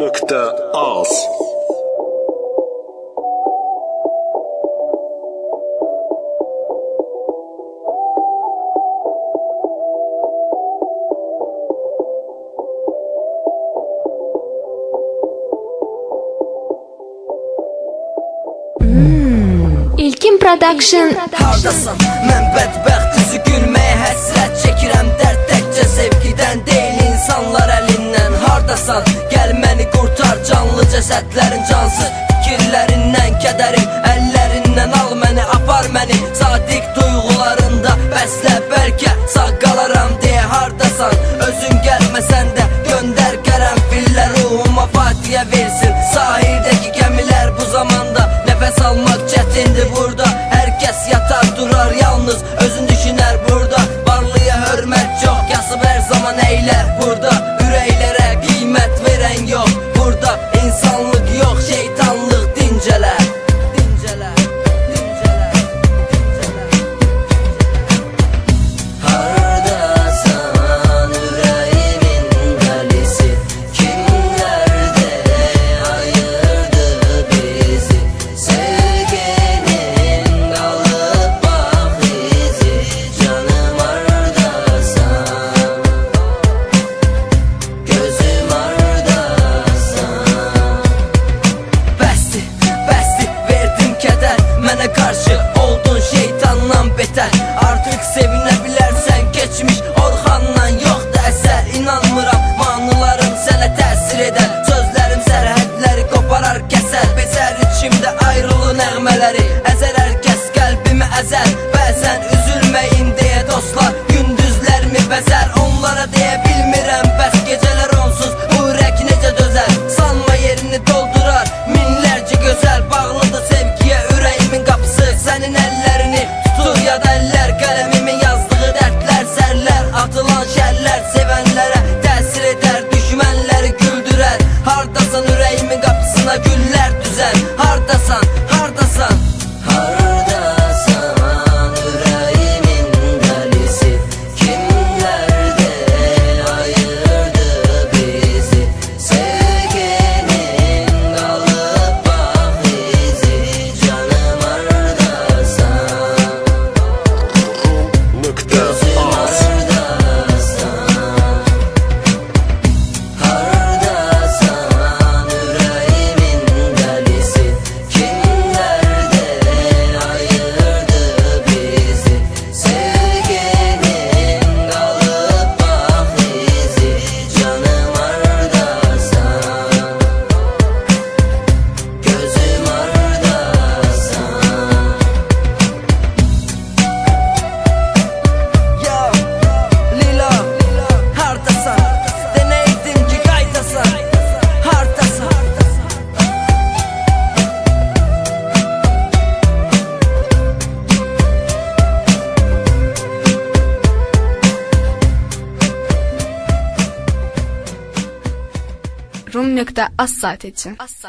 Rum.az İlkin Production. Hardasan mən bədbəxt üzü gülməyə həsrət çəkirəm Dərd təkcə sevgidən deyil insanlar əlindən Hardasan canlı cəsədlərin cansız Fikirlərindən kədərim əllərindən al məni apar məni Sadiq duyğularında bəslə bəlkə sağ qalaram deyə hardasan Özün gəlməsən də göndər qərənfillər ruhuma fatiyə versin. Sahildəki gəmilər bu zamanda nəfəs almaq çətindir Mənə qarşı oldun şeytandan betər Artıq sevinə bilərsən keçmiş Orxandan yoxdur əsər İnanmıram mahnılarım sənə təsir edər Sözlərim sərhədləri qoparar kəsər Bezər içimdə ayrılı nəğmələri Əzər hər kəs qəlbimi əzər Bəzən üzülməyin deyə dostlar Gündüzlərimi bəzər Onlara deyə bilmirəm bəs gecələr onsuz. Bu ürək necə dözər Sanma Qapısına güllər düzər Hardasan, hardasan Rum.az saat için. Az.